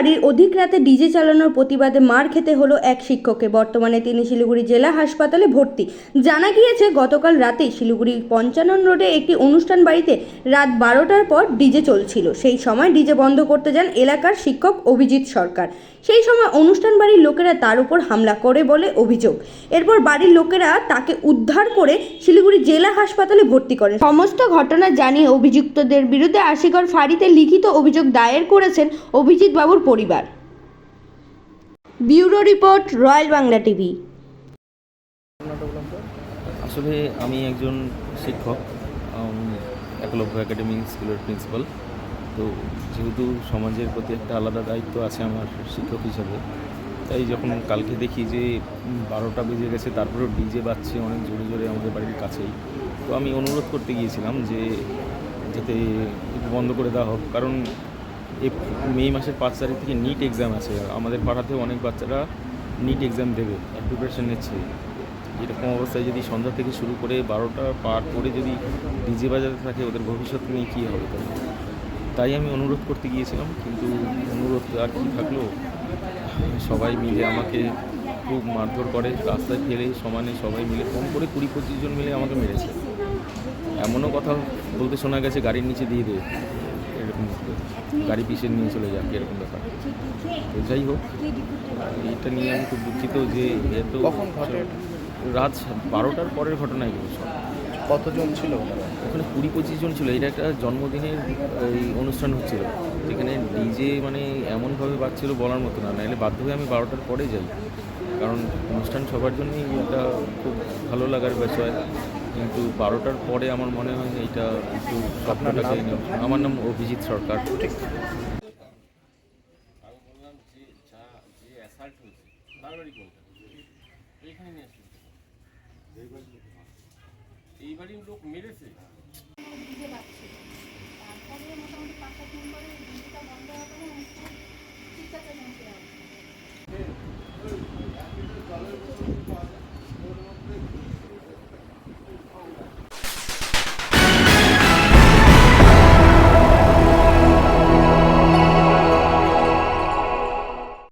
বাড়ির অধিক রাতে ডিজে চালানোর প্রতিবাদে মার খেতে হলো এক শিক্ষককে। বর্তমানে তিনি শিলিগুড়ি জেলা হাসপাতালে ভর্তি। জানা গিয়েছে, গতকাল রাতে শিলিগুড়ি পঞ্চানন রোডে একটি অনুষ্ঠান বাড়িতে রাত বারোটার পর ডিজে চলছিল। সেই সময় ডিজে বন্ধ করতে যান এলাকার শিক্ষক অভিজিৎ সরকার। সেই সময় অনুষ্ঠান বাড়ির লোকেরা তার উপর হামলা করে বলে অভিযোগ। এরপর বাড়ির লোকেরা তাকে উদ্ধার করে শিলিগুড়ি জেলা হাসপাতালে ভর্তি করেন। সমস্ত ঘটনা জানিয়ে অভিযুক্তদের বিরুদ্ধে আশিগড় ফাঁড়িতে লিখিত অভিযোগ দায়ের করেছেন অভিজিৎ বাবুর পরিবার। Bureau report, royal Bangla TV. আসলে আমি একজন শিক্ষক একলব্য একাডেমি স্কুলের প্রিন্সিপাল। তো যেহেতু সমাজের প্রতি একটা আলাদা দায়িত্ব আছে আমার শিক্ষক হিসাবে, তাই যখন কালকে দেখি যে বারোটা বেজে গেছে, তারপরেও ডিজে বাজছে, অনেক জোরে জোরে আমাদের বাড়ির কাছেই, তো আমি অনুরোধ করতে গিয়েছিলাম যে, যাতে বন্ধ করে দেওয়া হোক। কারণ মে মাসের পাঁচ তারিখ থেকে নিট এক্সাম আছে। আমাদের পাড়াতেও অনেক বাচ্চারা নিট এক্সাম দেবে প্রিপারেশন নিচ্ছে। এরকম অবস্থায় যদি সন্ধ্যা থেকে শুরু করে বারোটা পার করে যদি ডিজে বাজাতে থাকে, ওদের ভবিষ্যৎ নিয়ে কী হবে তাই আমি অনুরোধ করতে গিয়েছিলাম, কিন্তু অনুরোধ আর কি থাকল? সবাই মিলে আমাকে খুব মারধর করে, রাস্তায় ফেলে সমানে সবাই মিলে, কম করে কুড়ি পঁচিশ জন মিলে আমাকে মেরেছে। এমনও কথা বলতে শোনা গেছে, গাড়ির নিচে দিয়ে দেবে। এরকম। গাড়ি পিছিয়ে নিয়ে চলে যাক এরকম ব্যাপার তো যাই হোক এইটা নিয়ে আমি খুব দুঃখিত যে এত কখন ঘটে? রাত বারোটার পরের ঘটনা এগুলো সব কতজন ছিল? ওখানে কুড়ি পঁচিশ জন ছিল এটা একটা জন্মদিনের এই অনুষ্ঠান হচ্ছিল যেখানে ডিজে মানে এমনভাবে বাজছিল বলার মতো না নাহলে বাধ্য হয়ে আমি বারোটার পরে যাই কারণ অনুষ্ঠান সবার জন্যই এটা খুব ভালো লাগার বিষয় কিন্তু বারোটার পরে আমার মনে হয় এইটা একটু আমার নাম অভিজিৎ সরকার। এইবারই লোক মেরেছে?